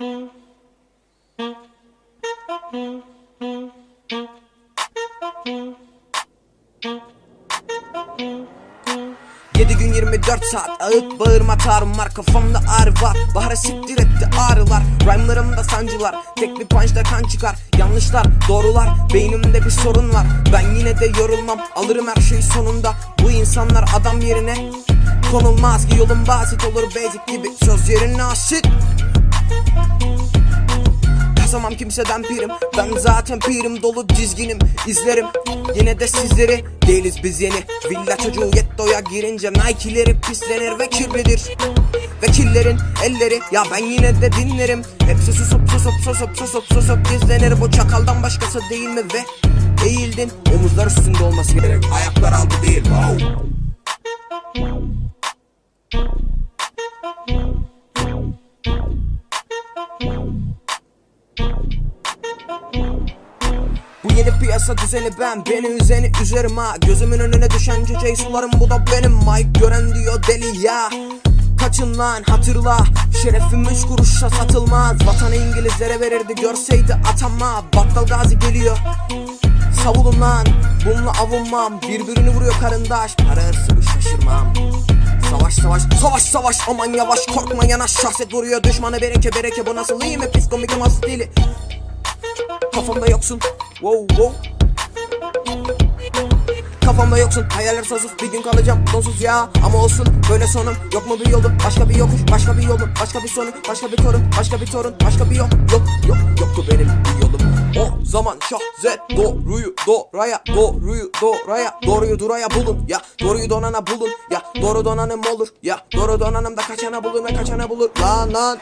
Yedi gün 24 saat ağıt bağırma tarım var Kafamda ağrı var. Bahara siktir etti ağrılar Rhyme'larımda sancılar. Tek bir punchta kan çıkar Yanlışlar doğrular. Beynimde bir sorun var Ben yine de yorulmam. Alırım her şeyi sonunda Bu insanlar adam yerine. Konulmaz ki yolun basit olur basic gibi. Söz yerine asit Kasamam kimseden pirim. Ben zaten pirim dolu dizginim izlerim. Yine de sizleri değiliz biz yeni. Villa çocuğu gettoya girince Nike'leri pislenir ve kirlidir. Vekillerin elleri ya ben yine de dinlerim. Hepsi susup susup susup susup susup gizlenir. Bu çakaldan başkası değil mi ve? Eğildin omuzlar üstünde olması gerek. Ayaklar altı değil. Wow. Bu yeni piyasa düzeni ben Beni üzeni üzerim ha. Gözümün önüne düşen cüceyi sularım Bu da benim. Mike gören diyor deli ya. Kaçın lan hatırla. Şerefim üç kuruşa satılmaz. Vatanı İngilizlere verirdi görseydi atama. Battal gazi geliyor. Savulun lan bununla avunmam. Birbirini vuruyor karındaş. Para hırsı bu şaşırmam. Savaş savaş savaş savaş. Aman yavaş korkma yanaş. Şahset vuruyor düşmanı bereke bereke. Bu nasıl iyi mi? Pis komik ama stili. Kafamda yoksun Wow wow. Kafamda yoksun hayaller sözsüz bir gün kalacağım sonsuz ya. Ama olsun böyle sonum. Yok mu bir yolu Başka bir yokuş başka bir yolum. Başka bir sonu başka bir korun Başka bir torun başka bir yok Yok yok yoktu benim bir yolum. O zaman şah zet doğruyu doğraya Doğruyu doğraya. Doğruyu duraya bulun ya. Doğruyu donana bulun ya. Doğru donanım olur ya. Doğru donanım da kaçana bulur ve kaçana bulur. Lan lan